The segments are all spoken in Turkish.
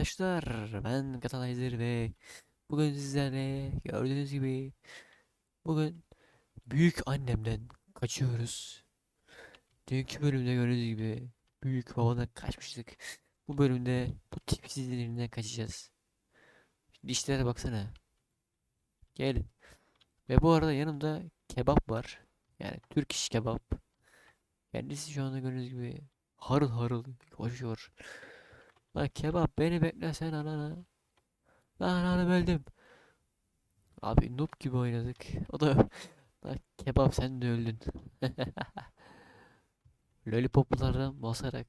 arkadaşlar ben Katalizer ve bugün sizlerle gördüğünüz gibi bugün büyük annemden kaçıyoruz. Dünkü bölümde gördüğünüz gibi büyük babadan kaçmıştık. Bu bölümde bu tipsizlerinden kaçacağız. Dişlere baksana. Gel. Ve bu arada yanımda kebap var. Yani Türk iş kebap. Kendisi şu anda gördüğünüz gibi harıl harıl koşuyor. Lan kebap beni beklesene lan. Lan lan öldüm. Abi noob gibi oynadık. O da lan kebap sen de öldün. Lollipoplardan basarak.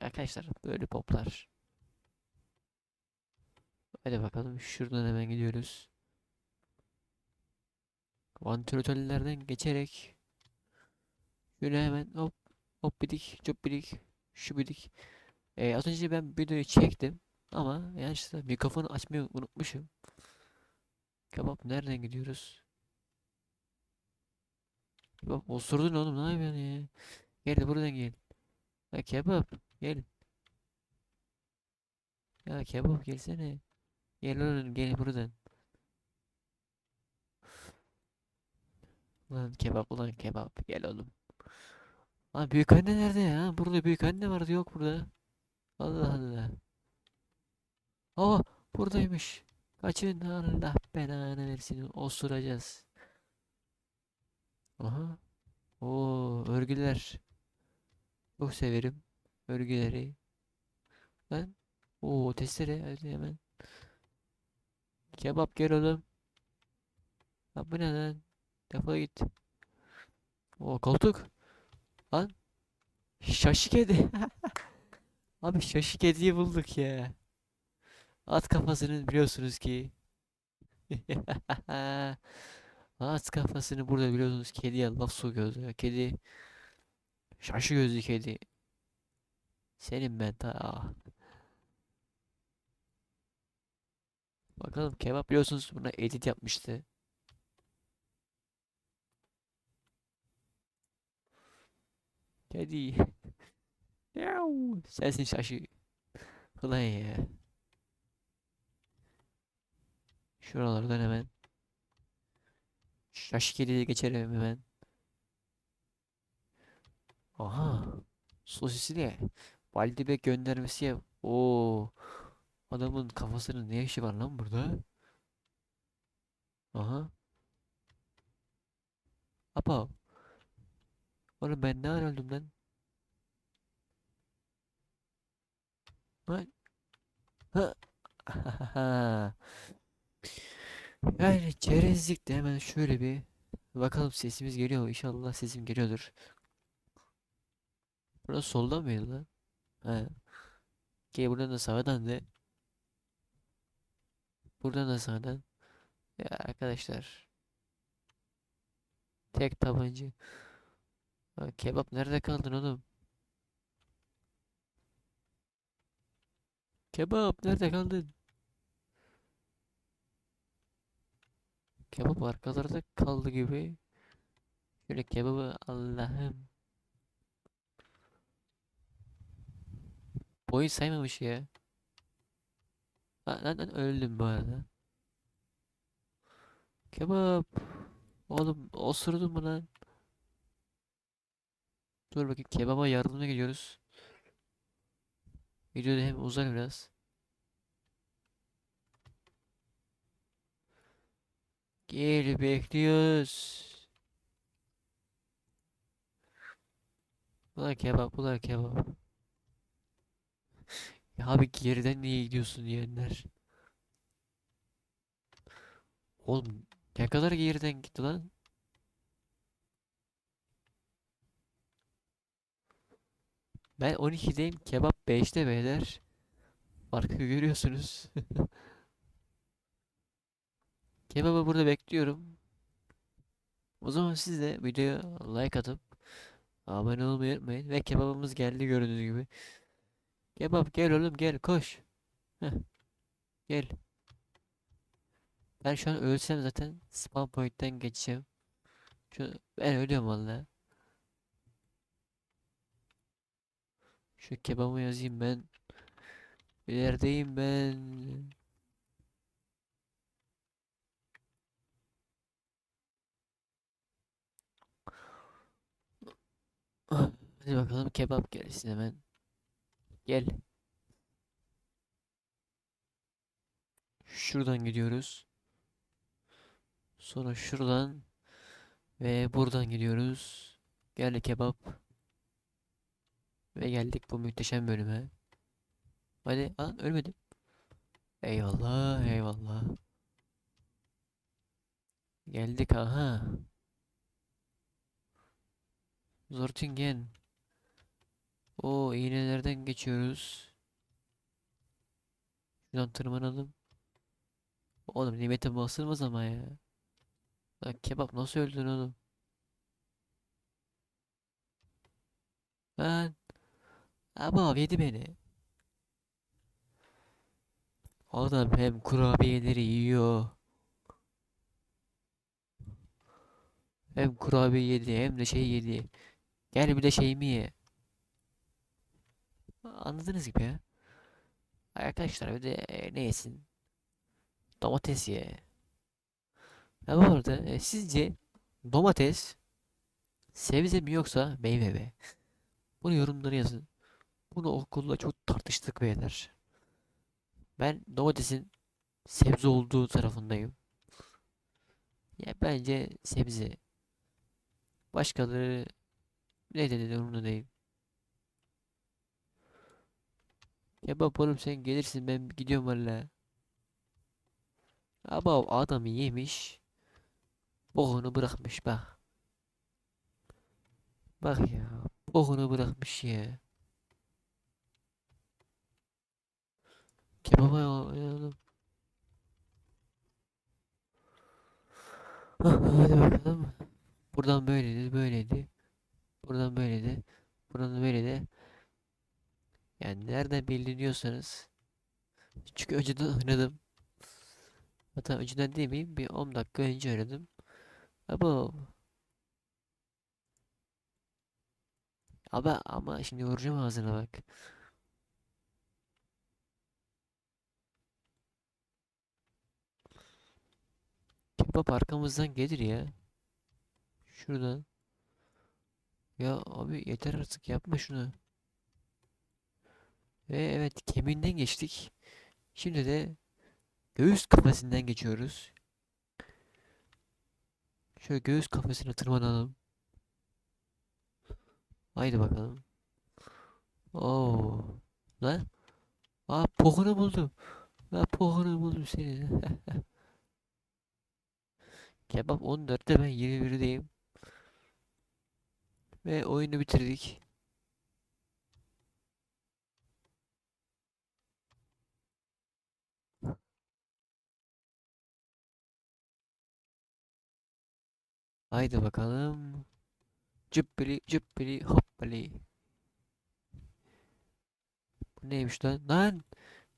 Arkadaşlar lollipoplar. Hadi bakalım şuradan hemen gidiyoruz. Vantilatörlerden geçerek şöyle hemen hop hop bidik cop bidik şu bidik ee, az önce ben videoyu çektim ama yanlışlıkla mikrofonu açmayı unutmuşum. Kebap nereden gidiyoruz? Kebap osurdun oğlum ne yapıyorsun ya? Gel de buradan gel. Ha kebap gel. Ya kebap gelsene. Gel oğlum gel buradan. Lan kebap ulan kebap gel oğlum. Lan büyük anne nerede ya? Burada büyük anne vardı yok burada. Allah Allah. Aa buradaymış. Kaçın Allah belanı versin. Osuracağız. Aha. Oo örgüler. Çok severim örgüleri. Ben. Oo testere hadi hemen. Kebap gel oğlum. Ha bu ne lan? Defol git. Oo koltuk. Lan. Şaşı kedi. Abi şaşı kediyi bulduk ya. At kafasını biliyorsunuz ki. At kafasını burada biliyorsunuz kediye laf sokuyoruz. Kedi şaşı gözlü kedi. Senin ben ta. Bakalım kebap biliyorsunuz buna edit yapmıştı. Kedi. Yav. Sensin şaşı. Ulan ya. Şuralardan hemen. Şaşı kediye geçelim hemen. Aha. Sosisli ne? Valdibek göndermesi yap. Oo. Adamın kafasının ne işi var lan burada? Aha. Apa. Oğlum ben ne öldüm lan? Lan. Ha. Yani çerezlikte hemen şöyle bir bakalım sesimiz geliyor mu? İnşallah sesim geliyordur. Burası soldan mıydı lan? He. Okey buradan da sağdan de. Buradan da sağdan. Ya arkadaşlar. Tek tabanca. Ha, kebap nerede kaldın oğlum? Kebap nerede kaldın? Kebap arkalarda kaldı gibi. Şöyle kebabı Allah'ım. Boyu saymamış ya. Lan, lan öldüm bu arada. Kebap. Oğlum osurdun mu lan? Dur bakayım kebaba yardımına gidiyoruz. Videoda hem uzar biraz. Gel bekliyoruz. Ulan kebap, ulan kebap. Ya abi geriden niye gidiyorsun diyenler. Oğlum ne kadar geriden gitti lan? Ben 12'deyim, kebap 5'te beyler. Farkı görüyorsunuz. Kebabı burada bekliyorum. O zaman siz de videoya like atıp abone olmayı unutmayın. Ve kebabımız geldi gördüğünüz gibi. Kebap gel oğlum gel koş. Heh. Gel. Ben şu an ölsem zaten spawn point'ten geçeceğim. Şu, ben ölüyorum valla. Şu kebabımı yazayım ben. İlerideyim ben. Hadi bakalım kebap gelsin hemen. Gel. Şuradan gidiyoruz. Sonra şuradan ve buradan gidiyoruz. Geldi kebap. Ve geldik bu muhteşem bölüme. Hadi lan ölmedim. Eyvallah eyvallah. Geldik aha. Zortingen. O iğnelerden geçiyoruz. Şuradan tırmanalım. Oğlum nimete basılmaz ama ya. Lan kebap nasıl öldün oğlum? Lan. Ama yedi beni. Adam hem kurabiyeleri yiyor. Hem kurabiye yedi hem de şey yedi. Gel bir de şey mi ye? Anladınız gibi ya. Arkadaşlar bir de e, ne yesin? Domates ye. Ya bu arada e, sizce domates sebze mi yoksa meyve mi? Bunu yorumlara yazın. Bunu okulda çok tartıştık beyler. Ben domatesin sebze olduğu tarafındayım. Ya bence sebze. Başkaları ne dedi umurumda değil. Ya bak oğlum sen gelirsin ben gidiyorum valla. Ama o adamı yemiş. Boğunu bırakmış bak. Bak ya. Boğunu bırakmış ya. Kebaba oynayalım. Hadi bakalım. Buradan böyleydi, böyleydi. Buradan böyleydi. Buradan böyleydi. Yani nereden bildiriyorsanız. Çünkü önceden oynadım. Hatta önceden değil miyim? Bir 10 dakika önce oynadım. Ama ama ama şimdi vuracağım ağzına bak. Kebap arkamızdan gelir ya. Şuradan. Ya abi yeter artık yapma şunu. Ve evet kemiğinden geçtik. Şimdi de göğüs kafesinden geçiyoruz. Şöyle göğüs kafesine tırmanalım. Haydi bakalım. Oo. Lan. Aa pohunu buldum. Lan pohunu buldum seni. Kebap 14'te ben 21'deyim. Ve oyunu bitirdik. Haydi bakalım. Cübbeli cübbeli hoppali. Bu neymiş lan? Lan!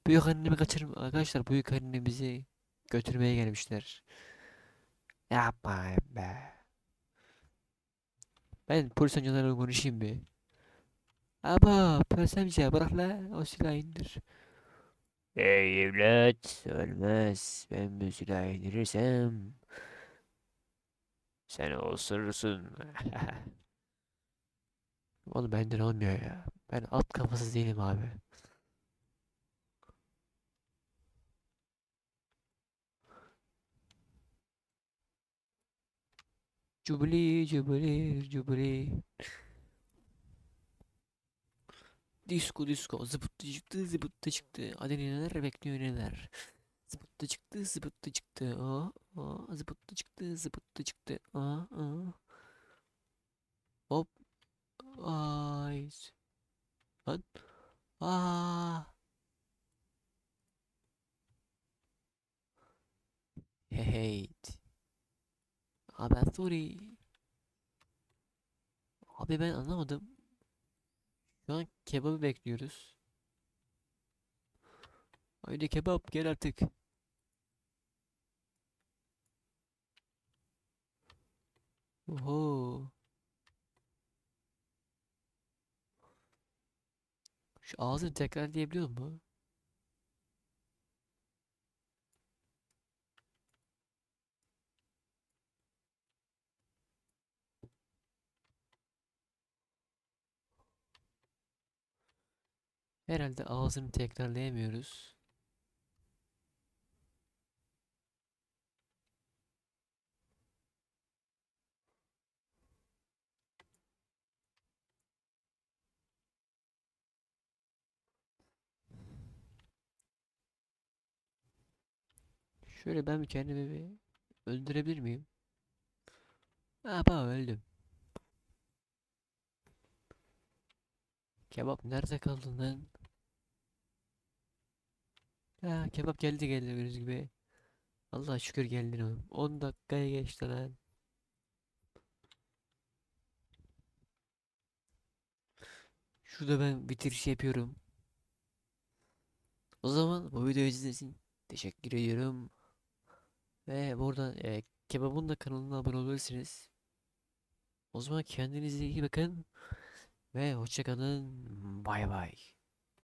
Büyük annemi kaçırım. Arkadaşlar büyük annemizi götürmeye gelmişler. Yapma be. Ben polis amcalarla konuşayım bir. Ama polis amca bırak la o silahı indir. Ey evlat ölmez. Ben bu silahı indirirsem sen osurursun. Oğlum benden olmuyor ya. Ben at kafasız değilim abi. Cubli cubli cubli. Disko disko zıpıttı çıktı zıpıttı çıktı. Hadi neler bekliyor neler. Zıpıttı çıktı zıpıttı çıktı. Aa, aa, zıpıttı çıktı zıpıttı çıktı. Aa, aa. Hop. Ay. Lan. Aa. Abi ben. Abi ben anlamadım. Şu an kebabı bekliyoruz. Haydi kebap gel artık. Oho. Şu ağzını tekrar diyebiliyor mu? Herhalde ağzını tekrarlayamıyoruz. Şöyle ben kendimi bir öldürebilir miyim? Ha bak öldüm. Kebap nerede kaldın lan? Ha kebap geldi geldi gördüğünüz gibi. Allah şükür geldin oğlum. 10 dakikaya geçti lan. Şurada ben bitiriş yapıyorum. O zaman bu videoyu için teşekkür ediyorum. Ve buradan e, kebabın da kanalına abone olabilirsiniz. O zaman kendinize iyi bakın. Ve hoşçakalın. Bay bay.